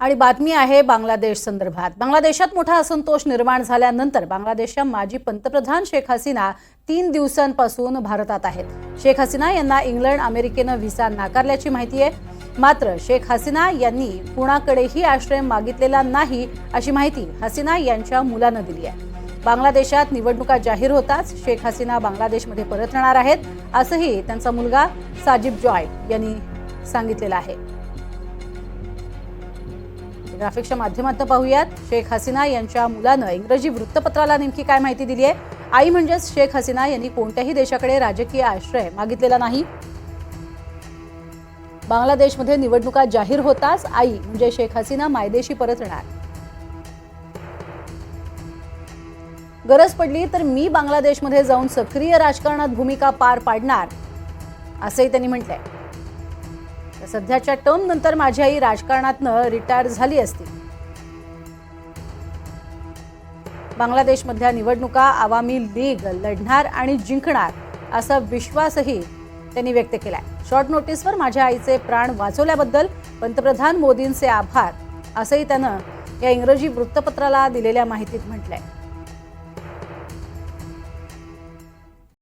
आणि बातमी आहे बांगलादेश संदर्भात. बांगलादेशात मोठा असंतोष निर्माण झाल्यानंतर बांगलादेशच्या माजी पंतप्रधान शेख हसीना तीन दिवसांपासून भारतात आहेत. शेख हसीना यांना इंग्लंड अमेरिकेनं व्हिसा नाकारल्याची माहिती आहे. मात्र शेख हसीना यांनी कुणाकडेही आश्रय मागितलेला नाही अशी माहिती हसीना यांच्या मुलानं दिली आहे. बांगलादेशात निवडणुका जाहीर होताच शेख हसीना बांगलादेशमध्ये परत राहणार आहेत असंही त्यांचा मुलगा साजिब जॉय यांनी सांगितलेलं आहे. ग्राफिक्सच्या माध्यमातून पाहूयात. शेख हसीना यांच्या मुलानं इंग्रजी वृत्तपत्राला नेमकी काय माहिती दिली आहे? आई म्हणजेच शेख हसीना यांनी कोणत्याही देशाकडे राजकीय आश्रय मागितलेला नाही. बांगलादेशमध्ये निवडणुका जाहीर होताच आई म्हणजे शेख हसीना मायदेशी परत गरज पडली तर मी बांगलादेशमध्ये जाऊन सक्रिय राजकारणात भूमिका पार पाडणार असंही त्यांनी म्हटलंय. तर सध्याच्या टर्म नंतर माझी आई राजकारणातनं रिटायर झाली असती. बांगलादेशमधल्या निवडणुका आवामी लीग लढणार आणि जिंकणार असा विश्वासही त्यांनी व्यक्त केलाय. शॉर्ट नोटीसवर माझ्या आईचे प्राण वाचवल्याबद्दल पंतप्रधान मोदींचे आभार असंही त्यानं या इंग्रजी वृत्तपत्राला दिलेल्या माहितीत म्हटलंय.